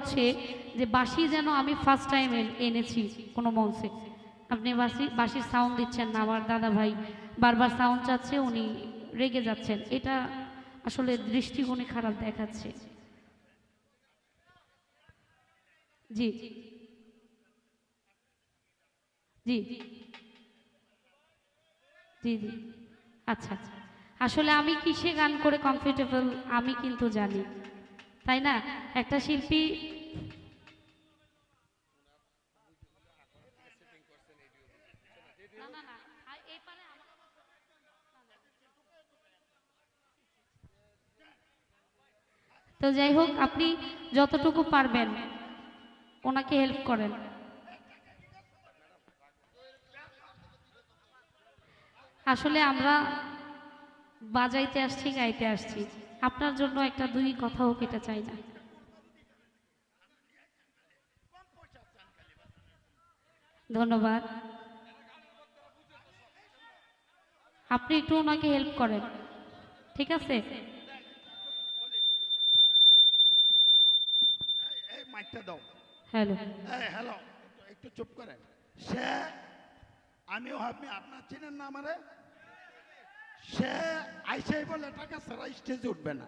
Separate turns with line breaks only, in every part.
হচ্ছে যে বাঁশি যেন আমি ফার্স্ট টাইম এনেছি কোনো মঞ্চে। আপনি বাঁশি, বাঁশির সাউন্ড দিচ্ছেন না আমার দাদা ভাই বারবার সাউন্ড চাচ্ছে, উনি রেগে যাচ্ছেন। এটা আসলে দৃষ্টিকোণে খারাপ দেখাচ্ছে। জি। জি। জি জি। আচ্ছা আচ্ছা। আসলে আমি কিসে গান করে কমফোর্টেবল আমি কিন্তু জানি। তাই না? একটা শিল্পী তো যাই হোক, আপনি যতটুকু পারবেন, ওনাকে হেল্প করেন। আসলে আমরা বাজাইতে আসছি গাইতে আসছি। আপনার জন্য একটা দুই কথা হোক এটা চাই না। ধন্যবাদ। আপনি একটু ওনাকে হেল্প করেন ঠিক আছে?
মাইকটা দাও।
হ্যালো।
হ্যালো একটু চুপ করেন। সে আমিও আপনি আপনার চিনেন না আমারে? সে আইসাই বলে টাকা ছাড়া স্টেজে উঠবে না।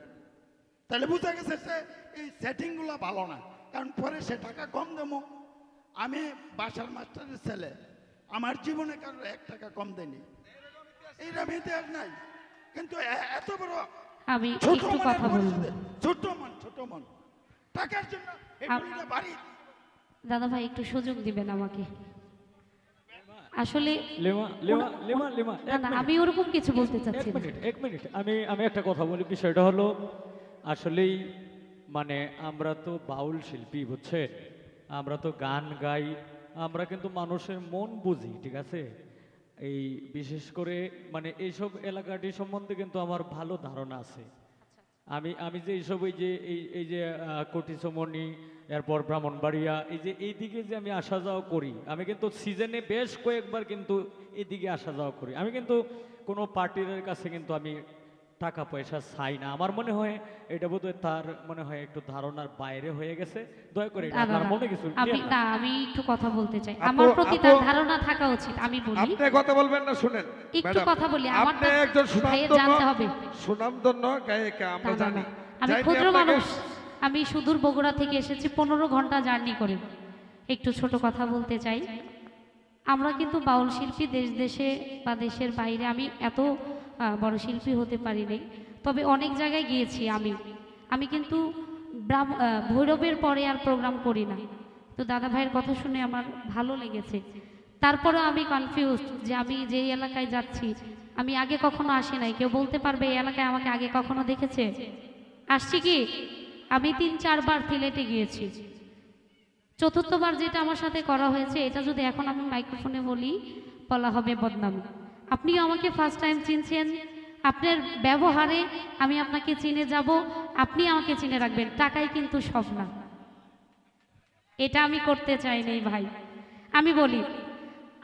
তাহলে বুঝা গেছে সে এই সেটিংগুলো ভালো না কারণ পরে সে টাকা কম দেবো। আমি বাসার মাস্টারের ছেলে আমার জীবনে কারও এক টাকা কম দেয়নি। এইরকম ইতিহাস নাই। কিন্তু এত বড়
আমি
ছোট
কথা বলব।
ছোট মন ছোট মন। টাকার জন্য বাড়ি
দাদা ভাই একটু সুযোগ দিবেন আমাকে। আসলে আমি ওরকম কিছু বলতে চাচ্ছি
মিনিট এক মিনিট। আমি আমি একটা কথা বলি বিষয়টা হলো আসলেই মানে আমরা তো বাউল শিল্পী বুঝছেন? আমরা তো গান গাই আমরা কিন্তু মানুষের মন বুঝি ঠিক আছে? এই বিশেষ করে মানে এইসব এলাকাটি সম্বন্ধে কিন্তু আমার ভালো ধারণা আছে। আমি আমি যে এইসব ওই যে, এই এই যে কটিসমণি, এরপর ব্রাহ্মণবাড়িয়া, এই যে, এই দিকে যে আমি আসা যাওয়া করি, আমি কিন্তু সিজনে বেশ কয়েকবার কিন্তু এদিকে আসা যাওয়া করি। আমি কিন্তু কোনো পার্টির কাছে কিন্তু আমি টাকা পয়সা চাই না। আমার মনে হয় এটা বোধহয় তার মনে হয় একটু ধারণার বাইরে হয়ে গেছে। দয়া করে এটা আপনার মনে কিছু?
আমি না। আমি একটু কথা বলতে চাই। আমার প্রতি তার ধারণা থাকা উচিত আমি বলি।
আপনি কথা বলবেন না শুনেন।
একটু কথা বলি, আমার
আপনি একজন সুনামধন্য
জানতে হবে।
সুনামধন্য গায়িকা আমরা জানি।
আমি ক্ষুদ্র মানুষ। আমি সুদূর বগুড়া থেকে এসেছি পনেরো ঘণ্টা জার্নি করে। একটু ছোট কথা বলতে চাই। আমরা কিন্তু বাউল শিল্পী দেশ দেশে বা দেশের বাইরে আমি এত বড় শিল্পী হতে পারি পারিনি তবে অনেক জায়গায় গিয়েছি আমি। আমি কিন্তু ভৈরবের পরে আর প্রোগ্রাম করি না। তো দাদা ভাইয়ের কথা শুনে আমার ভালো লেগেছে। তারপরে আমি কনফিউজ যে আমি যে এলাকায় যাচ্ছি, আমি আগে কখনো আসি নাই। কেউ বলতে পারবে এই এলাকায় আমাকে আগে কখনো দেখেছে? আসছি কি? আমি তিন চারবার সিলেটে গিয়েছি। চতুর্থবার যেটা আমার সাথে করা হয়েছে, এটা যদি এখন আমি মাইক্রোফোনে বলি, বলা হবে বদনামি। আপনিও আমাকে ফার্স্ট টাইম চিনছেন। আপনার ব্যবহারে আমি আপনাকে চিনে যাব। আপনি আমাকে চিনে রাখবেন। টাকাই কিন্তু সব না। এটা আমি করতে চাই নাই ভাই। আমি বলি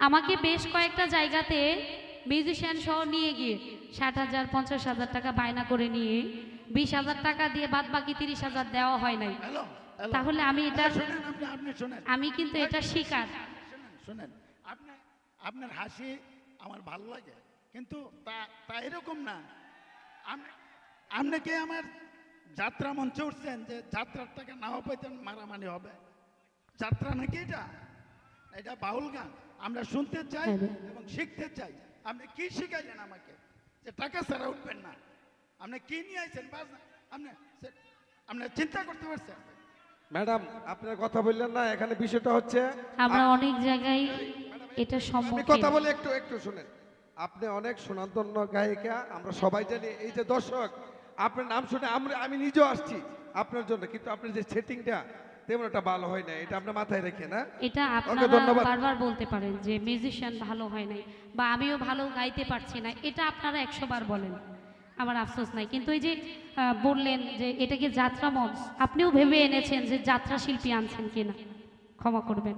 আমাকে বেশ কয়েকটা জায়গাতে মিউজিশিয়ান সহ নিয়ে গিয়ে ষাট হাজার পঞ্চাশ হাজার টাকা বায়না করে নিয়ে বিশ হাজার টাকা দিয়ে বাদ বাকি তিরিশ হাজার দেওয়া হয় নাই। তাহলে আমি এটা
আপনি আপনি
আমি কিন্তু এটা শিকার
শুনেন আপনার হাসি আমার ভালো লাগে। কিন্তু তা তা এরকম না। আমি আপনি কি আমার যাত্রা মঞ্চে উঠছেন যে যাত্রার টাকা নাও পাইতেন মারামারি হবে। যাত্রা নাকি এটা? এটা বাউল গান। আমরা শুনতে চাই
হ্যাঁ।
এবং শিখতে চাই। আপনি কি শিখাইলেন আমাকে? যে টাকা ছাড়া উঠবেন না। আপনি কি নিয়ে আইছেন? বাস আপনি আপনি চিন্তা করতে পারছেন?
ম্যাডাম আপনার কথা বললেন না এখানে বিষয়টা হচ্ছে
আমরা অনেক জায়গায় এটা
আমি কথা বলে একটু একটু শুনেন। আপনি অনেক সুনামধন্য গায়িকা আমরা সবাই জানি এই যে দর্শক আপনার নাম শুনে আমরা আমি নিজেও আসছি আপনার জন্য কিন্তু আপনার যে সেটিংটা তেমন একটা ভালো হয় না এটা আপনার মাথায় রেখে না?
এটা আপনারা বারবার বলতে পারেন যে মিউজিশিয়ান ভালো হয় নাই বা আমিও ভালো গাইতে পারছি না এটা আপনারা একশো বার বলেন আমার আফসোস নাই। কিন্তু এই যে বললেন যে এটাকে যাত্রা মঞ্চ আপনিও ভেবে এনেছেন যে যাত্রা শিল্পী আনছেন কিনা ক্ষমা করবেন।